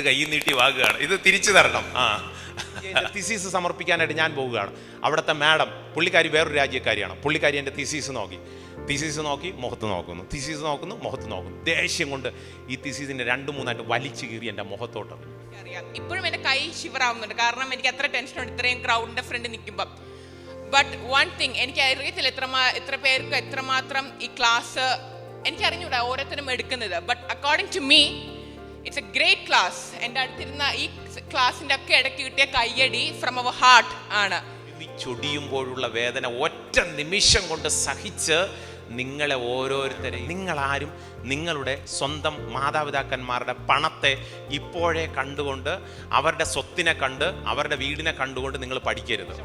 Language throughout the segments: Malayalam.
രണ്ട് കൈ നീട്ടി വാങ്ങുകയാണ്. ഇത് തിരിച്ചു തരണം. ആ. തിസീസ് സമർപ്പിക്കാനായിട്ട് ഞാൻ പോവുകയാണ്. അവിടുത്തെ മാഡം പുള്ളിക്കാരി വേറൊരു രാജ്യക്കാരിയാണ്. പുള്ളിക്കാരി എന്റെ തിസീസ് നോക്കി. തിസീസ് നോക്കി മുഖത്ത് നോക്കുന്നു. തിസീസ് നോക്കുന്നു മുഖത്ത് നോക്കുന്നു. ദേഷ്യം കൊണ്ട് ഈ തിസീസിന്റെ രണ്ട് മൂന്നായിട്ട് വലിച്ചു കീറി എന്റെ മുഖത്തോട്ട്. അറിയാം ഇപ്പോഴും എന്റെ കൈ ശിവറാവുന്നുണ്ട്. കാരണം എനിക്ക് അത്ര ടെൻഷനുണ്ട് ഇത്രയും ക്രൗഡിന്റെ ഫ്രണ്ട് നിൽക്കുമ്പം. ബട്ട് വൺ തിങ് എനിക്ക് അറിയത്തില്ല എത്ര എത്ര പേർക്ക് എത്രമാത്രം ഈ ക്ലാസ് എനിക്ക് അറിഞ്ഞൂടാ ഓരോരുത്തരും എടുക്കുന്നത്. But according to me it's a great class എന്റെ അടുത്തിരുന്ന ഈ ക്ലാസ്സിന്റെ ഒക്കെ ഇടയ്ക്ക് കിട്ടിയ കയ്യടി ഫ്രം അവർ ഹാർട്ട് ആണ്. ചൊടിയുമ്പോഴുള്ള വേദന ഒറ്റ നിമിഷം കൊണ്ട് സഹിച്ച് നിങ്ങളെ ഓരോരുത്തരെയും നിങ്ങളാരും നിങ്ങളുടെ സ്വന്തം മാതാപിതാക്കന്മാരുടെ പണത്തെ ഇപ്പോഴേ കണ്ടുകൊണ്ട് അവരുടെ സ്വത്തിനെ കണ്ട് അവരുടെ വീടിനെ കണ്ടുകൊണ്ട് നിങ്ങൾ പഠിക്കരുത്.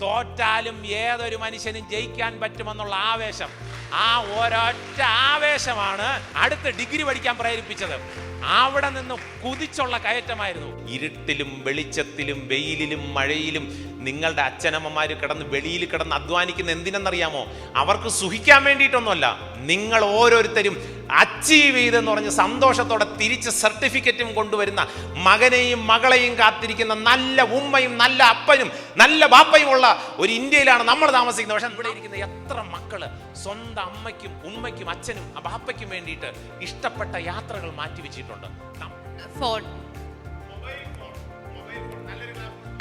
തോറ്റാലും ഏതൊരു മനുഷ്യനും ജയിക്കാൻ പറ്റുമെന്നുള്ള ആവേശം. ആ ഒരൊറ്റ ആവേശമാണ് അടുത്ത ഡിഗ്രി പഠിക്കാൻ പ്രേരിപ്പിച്ചത്. അവിടെ നിന്ന് കുതിച്ചുള്ള കയറ്റമായിരുന്നു. ഇരുട്ടിലും വെളിച്ചത്തിലും വെയിലിലും മഴയിലും നിങ്ങളുടെ അച്ഛനമ്മമാർ കിടന്ന് വെളിയിൽ കിടന്ന് അധ്വാനിക്കുന്ന എന്തിനെന്നറിയാമോ? അവർക്ക് സുഖിക്കാൻ വേണ്ടിയിട്ടൊന്നുമല്ല. നിങ്ങൾ ഓരോരുത്തരും അച്ചീവ് ചെയ്തെന്ന് പറഞ്ഞ് സന്തോഷത്തോടെ തിരിച്ച് സർട്ടിഫിക്കറ്റും കൊണ്ടുവരുന്ന മകനെയും മകളെയും കാത്തിരിക്കുന്ന നല്ല ഉമ്മയും നല്ല അപ്പനും നല്ല ബാപ്പയും ഉള്ള ഒരു ഇന്ത്യയിലാണ് നമ്മൾ താമസിക്കുന്നത്. പക്ഷെ ഇവിടെ ഇരിക്കുന്ന എത്ര മക്കൾ സ്വന്തം അമ്മയ്ക്കും ഉമ്മയ്ക്കും അച്ഛനും ആ ബാപ്പയ്ക്കും വേണ്ടിയിട്ട് ഇഷ്ടപ്പെട്ട യാത്രകൾ മാറ്റിവെച്ചിട്ടുണ്ട്. നം-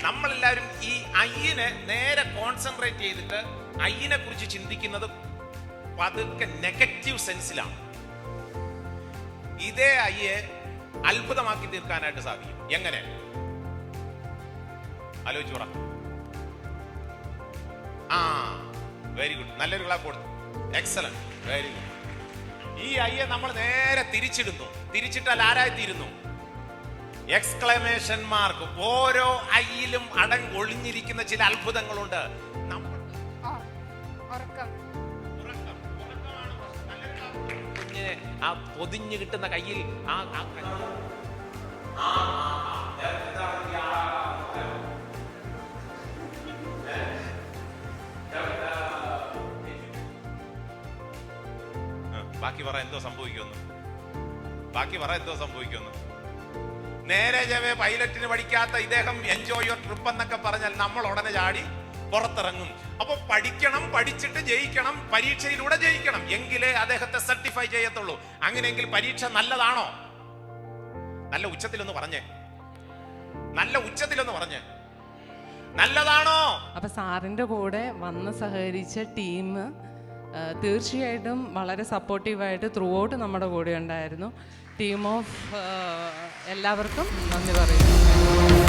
നമ്മളെല്ലാവരും ഈ അയ്യനെ നേരെ കോൺസെൻട്രേറ്റ് ചെയ്തിട്ട് അയ്യനെ കുറിച്ച് ചിന്തിക്കുന്നത് പതുക്കെ നെഗറ്റീവ് സെൻസിലാണ് ഇതേ അയ്യെ അത്ഭുതമാക്കി തീർക്കാനായിട്ട് സാധിക്കും. എങ്ങനെ? ആലോചിച്ചു പറ. ആ വെരി ഗുഡ് നല്ലൊരു ക്ലാപ്പ് കൊടുത്തു എക്സലന്റ് വെരി ഗുഡ് ഈ അയ്യെ നമ്മൾ നേരെ തിരിച്ചിടുന്നു. തിരിച്ചിട്ടാൽ ആരായിത്തീരുന്നു? എക്സ്ക്ലമേഷൻ മാർക്ക് ഓരോ ഐയിലും അടൻ ഒളിഞ്ഞിരിക്കുന്ന ചില അത്ഭുതങ്ങളുണ്ട്. കുഞ്ഞിനെ ആ പൊതിഞ്ഞു കിട്ടുന്ന കയ്യിൽ ആ ബാക്കി പറ എന്തോ സംഭവിക്കുന്നു ബാക്കി പറ എന്തോ സംഭവിക്കുമെന്ന്. നേരെ ജവേ പൈലറ്റിന് പഠിക്കാത്ത ഇദ്ദേഹം എൻജോയ് യുവർ ട്രിപ്പ് എന്നൊക്കെ പറഞ്ഞാൽ നമ്മൾ ഉടനെ ചാടി പുറത്തിറങ്ങും. അപ്പൊ പഠിക്കണം പഠിച്ചിട്ട് ജയിക്കണം പരീക്ഷയിലൂടെ ജയിക്കണം. എങ്കിലേ അദ്ദേഹത്തെ സർട്ടിഫൈ ചെയ്യത്തുള്ളൂ. അങ്ങനെയെങ്കിൽ പരീക്ഷ നല്ലതാണോ? നല്ല ഉച്ചത്തിലൊന്ന് പറഞ്ഞേ. നല്ല ഉച്ചത്തിലൊന്ന് പറഞ്ഞേ. നല്ലതാണോ? അപ്പൊ സാറിന്റെ കൂടെ വന്ന് സഹകരിച്ച ടീം തീർച്ചയായിട്ടും വളരെ സപ്പോർട്ടീവായിട്ട് ത്രൂ ഔട്ട് നമ്മുടെ കൂടെ ഉണ്ടായിരുന്നു ടീം ഓഫ് എല്ലാവർക്കും നന്ദി പറയുന്നു.